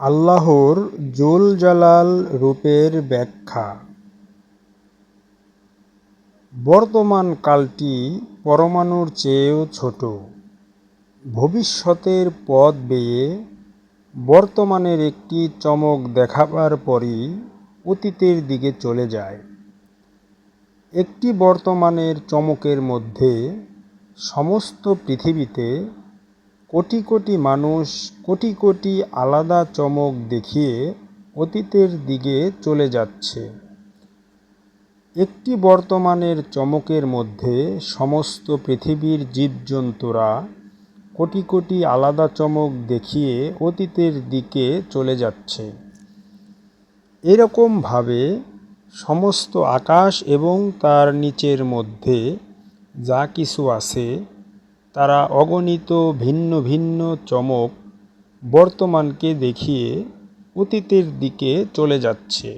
আল্লাহর জুল জালাল রূপের ব্যাখ্যা। বর্তমান কালটি পরমাণুর চেয়েও ছোট। ভবিষ্যতের পথ বেয়ে বর্তমানের একটি চমক দেখাবার পরই অতীতের দিকে চলে যায়। একটি বর্তমানের চমকের মধ্যে সমস্ত পৃথিবীতে কোটি কোটি মানুষ কোটি কোটি আলাদা চমক দেখিয়ে অতীতের দিকে চলে যাচ্ছে। একটি বর্তমানের চমকের মধ্যে সমস্ত পৃথিবীর জীবজন্তুরা কোটি কোটি আলাদা চমক দেখিয়ে অতীতের দিকে চলে যাচ্ছে। এরকমভাবে সমস্ত আকাশ এবং তার নিচের মধ্যে যা কিছু আছে তারা অগণিত ভিন্ন ভিন্ন চমক বর্তমানকে দেখিয়ে অতীতের দিকে চলে যাচ্ছে।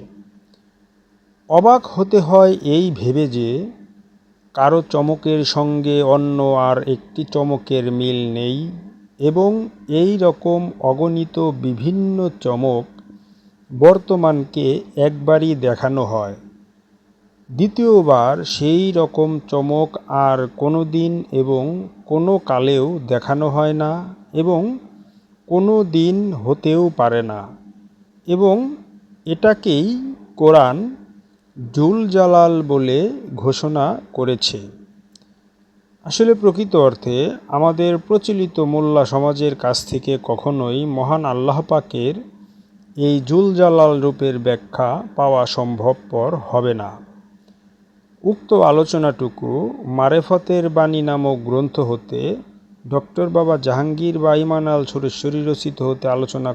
অবাক হতে হয় এই ভেবে যে কারও চমকের সঙ্গে অন্য আর একটি চমকের মিল নেই এবং এই রকম অগণিত বিভিন্ন চমক বর্তমানকে একবারই দেখানো হয়। দ্বিতীয়বার সেই রকম চমক আর কোনো দিন এবং কোনো কালেও দেখানো হয় না এবং কোনো দিন হতেও পারে না। এবং এটাকেই কোরআন জুল জালাল বলে ঘোষণা করেছে। আসলে প্রকৃত অর্থে আমাদের প্রচলিত মোল্লা সমাজের কাছ থেকে কখনোই মহান আল্লাহ পাকের এই জুল জালাল রূপের ব্যাখ্যা পাওয়া সম্ভবপর হবে না। উক্ত আলোচনাটুকু মারেফতের বাণী নামক গ্রন্থ হতে ডক্টর বাবা জাহাঙ্গীর বা ইমান আল সুরেশ্বরী রচিত হতে আলোচনা